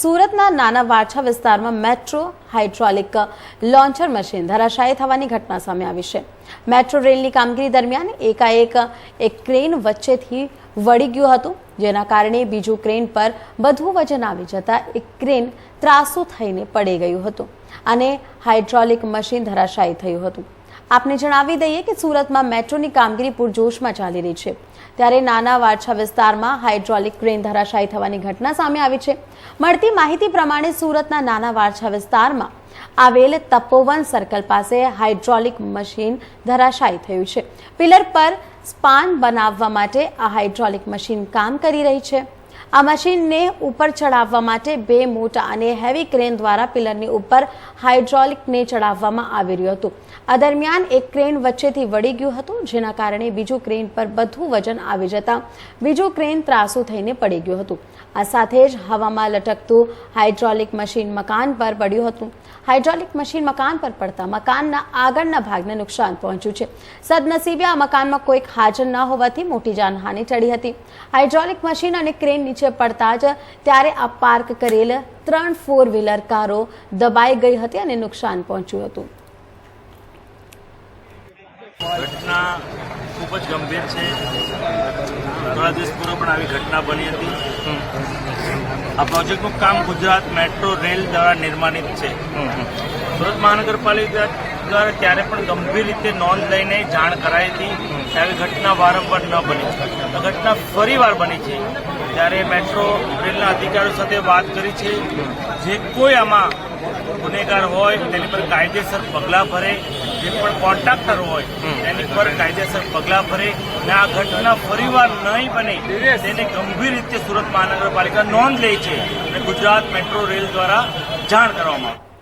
સુરતના નાના વાછા વિસ્તારમાં મેટ્રો હાઇડ્રોલિક લોન્ચર મશીન ધરાશાયી થવાની ઘટના સામે આવી છે. મેટ્રો રેલની કામગીરી દરમિયાન એકાએક એક ક્રેન વચ્ચેથી વળી ગયું હતું, જેના કારણે બીજું ક્રેન પર બધું વજન આવી જતા એક ક્રેન ત્રાસુ થઈને પડી ગયું હતું અને હાઇડ્રોલિક મશીન ધરાશાયી થયું હતું. આપને જણાવી દઈએ કે સુરતમાં મેટ્રોની કામગીરી પૂરજોશમાં ચાલી રહી છે. ત્યારે નાના વારછા વિસ્તારમાં હાઇડ્રોલિક ક્રેન ધરાશાયી થવાની ઘટના સામે આવી છે. મળતી માહિતી પ્રમાણે સુરતના નાના વારછા વિસ્તારમાં આવેલ તપોવન સર્કલ પાસે હાઇડ્રોલિક મશીન ધરાશાયી થયું છે. પિલર પર સ્પાન બનાવવા માટે આ હાઇડ્રોલિક મશીન કામ કરી રહી છે. આ મશીનને ઉપર ચડાવવા માટે બે મોટા અને હેવી ક્રેન દ્વારા પિલરની ઉપર હાઇડ્રોલિકને ચડાવવામાં આવી રહ્યું હતું. આ દરમિયાન એક ક્રેન વચ્ચેથી વળી ગયું હતું, જેના કારણે બીજું ક્રેન પર બધું વજન આવી જતા બીજું ક્રેન ત્રાસુ થઈને પડી ગયું હતું. આ સાથે જ હવામાં લટકતું હાઇડ્રોલિક મશીન મકાન પર પડ્યું હતું. હાઇડ્રોલિક મશીન મકાન પર પડતા મકાનના આગળના ભાગને નુકસાન પહોંચ્યું છે. સદનસીબે આ મકાનમાં કોઈક હાજર ન હોવાથી મોટી જાનહાનિ ટળી હતી. હાઇડ્રોલિક મશીન અને ક્રેન નીચે પડતા જ ત્યારે આ પાર્ક કરેલ ત્રણ ફોર વ્હીલર કારો દબાઈ ગઈ હતી અને નુકસાન પહોંચ્યું હતું. ઘટના ખૂબ જ ગંભીર છે. થોડા દિવસ પૂર્વ પણ આવી ઘટના બની હતી. આ પ્રોજેક્ટનું કામ ગુજરાત મેટ્રો રેલ દ્વારા નિર્માણિત છે. સુરત મહાનગરપાલિકા દ્વારા ત્યારે પણ ગંભીર રીતે નોંધ લઈને જાણ કરાઈ હતી ત્યારે ઘટના વારંવાર ન બની. ઘટના ઘટના ફરીવાર બની છે. ત્યારે મેટ્રો રેલના અધિકારીઓ સાથે વાત કરી છે. જે કોઈ આમાં ગુનેગાર હોય તેની પર કાયદેસર પગલાં ભરે જે પણ કોન્ટ્રાક્ટર હોય તેની પર કાયદેસર પગલાં ભરે અને આ ઘટના ફરીવાર નહીં બને તેને ગંભીર રીતે સુરત મહાનગરપાલિકા નોંધ લે છે અને ગુજરાત મેટ્રો રેલ દ્વારા જાણ કરવામાં આવે